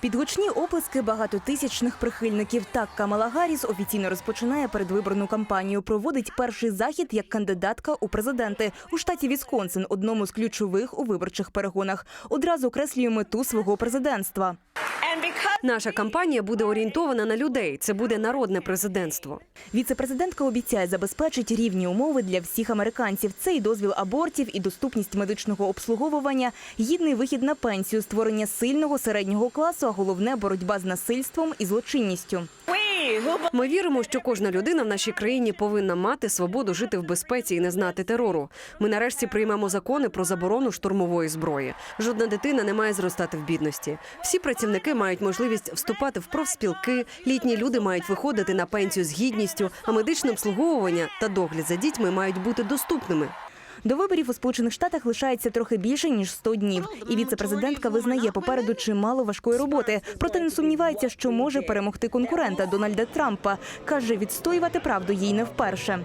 Підгучні оплески багатотисячних прихильників. Так Камала Гарріс офіційно розпочинає передвиборну кампанію. Проводить перший захід як кандидатка у президенти у штаті Вісконсин, одному з ключових у виборчих перегонах. Одразу окреслює мету свого президентства. Наша кампанія буде орієнтована на людей. Це буде народне президентство. Віце-президентка обіцяє забезпечити рівні умови для всіх американців. Це і дозвіл абортів, і доступність медичного обслуговування, гідний вихід на пенсію, створення сильного середнього класу, а головне боротьба з насильством і злочинністю. Ми віримо, що кожна людина в нашій країні повинна мати свободу жити в безпеці і не знати терору. Ми нарешті приймемо закони про заборону штурмової зброї. Жодна дитина не має зростати в бідності. Всі працівники мають можливість вступати в профспілки. Літні люди мають виходити на пенсію з гідністю, а медичне обслуговування та догляд за дітьми мають бути доступними. До виборів у Сполучених Штатах лишається трохи більше ніж 100 днів. І віце-президентка визнає попереду чимало важкої роботи. Проте не сумнівається, що може перемогти конкурента Дональда Трампа. каже, відстоювати правду їй не вперше.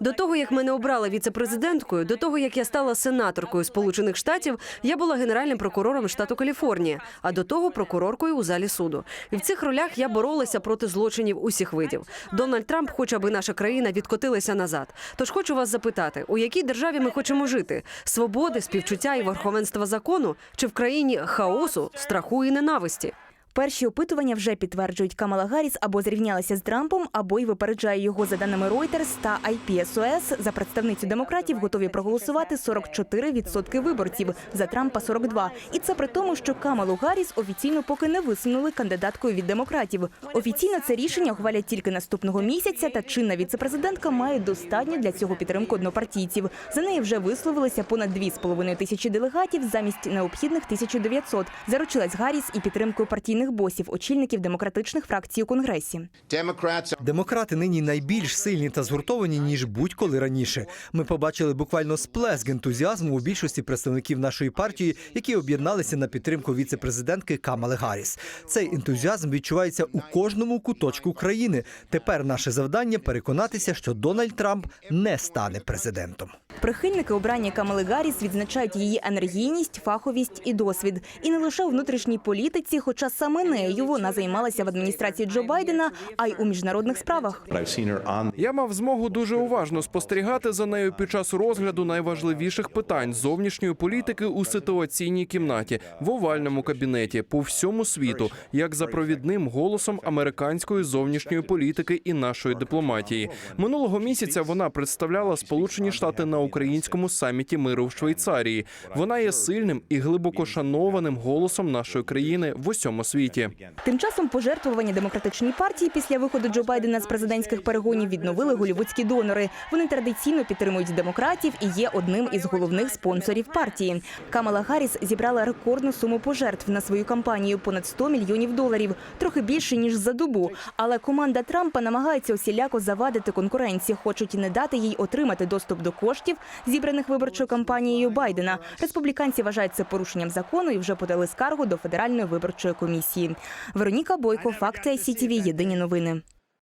До того як мене обрали віце-президенткою, до того як я стала сенаторкою Сполучених Штатів, я була генеральним прокурором штату Каліфорнія, а до того прокуроркою у залі суду. І в цих ролях я боролася проти злочинів усіх видів. Дональд Трамп хоче, аби наша країна відкотилася назад. Тож хочу вас запитати, у якій державі ми хочемо жити: свободи, співчуття і верховенства закону, чи в країні хаосу, страху і ненависті? Перші опитування вже підтверджують, Камала Гарріс або зрівнялася з Трампом, або й випереджає його за даними Reuters та IPSOS. За представницю демократів готові проголосувати 44% виборців, за Трампа 42%. І це при тому, що Камалу Гарріс офіційно поки не висунули кандидаткою від демократів. Офіційно це рішення ухвалять тільки наступного місяця. Та чинна віцепрезидентка має достатньо для цього підтримку однопартійців. За неї вже висловилися понад 2,5 тисячі делегатів замість необхідних 1900. Заручилась Гарріс і підтримкою партійних босів, очільників демократичних фракцій у конгресі. Демократи нині найбільш сильні та згуртовані ніж будь-коли раніше. Ми побачили буквально сплеск ентузіазму у більшості представників нашої партії, які об'єдналися на підтримку віце-президентки Камали Гарріс. Цей ентузіазм відчувається у кожному куточку країни. Тепер наше завдання переконатися, що Дональд Трамп не стане президентом. Прихильники обрання Камали Гарріс відзначають її енергійність, фаховість і досвід. І не лише у внутрішній політиці, хоча саме нею вона займалася в адміністрації Джо Байдена, а й у міжнародних справах. Я мав змогу дуже уважно спостерігати за нею під час розгляду найважливіших питань зовнішньої політики у ситуаційній кімнаті в овальному кабінеті по всьому світу, як за провідним голосом американської зовнішньої політики і нашої дипломатії. Минулого місяця вона представляла Сполучені Штати на українському саміті миру в Швейцарії. Вона є сильним і глибоко шанованим голосом нашої країни в усьому світі. Тим часом пожертвування демократичній партії після виходу Джо Байдена з президентських перегонів відновили голівудські донори. Вони традиційно підтримують демократів і є одним із головних спонсорів партії. Камала Гарріс зібрала рекордну суму пожертв на свою кампанію понад 100 мільйонів доларів, трохи більше ніж за добу. Але команда Трампа намагається усіляко завадити конкуренції, хочуть не дати їй отримати доступ до коштів, зібраних виборчою кампанією Байдена. Республіканці вважають це порушенням закону і вже подали скаргу до федеральної виборчої комісії. Вероніка Бойко, факти ICTV, Єдині новини.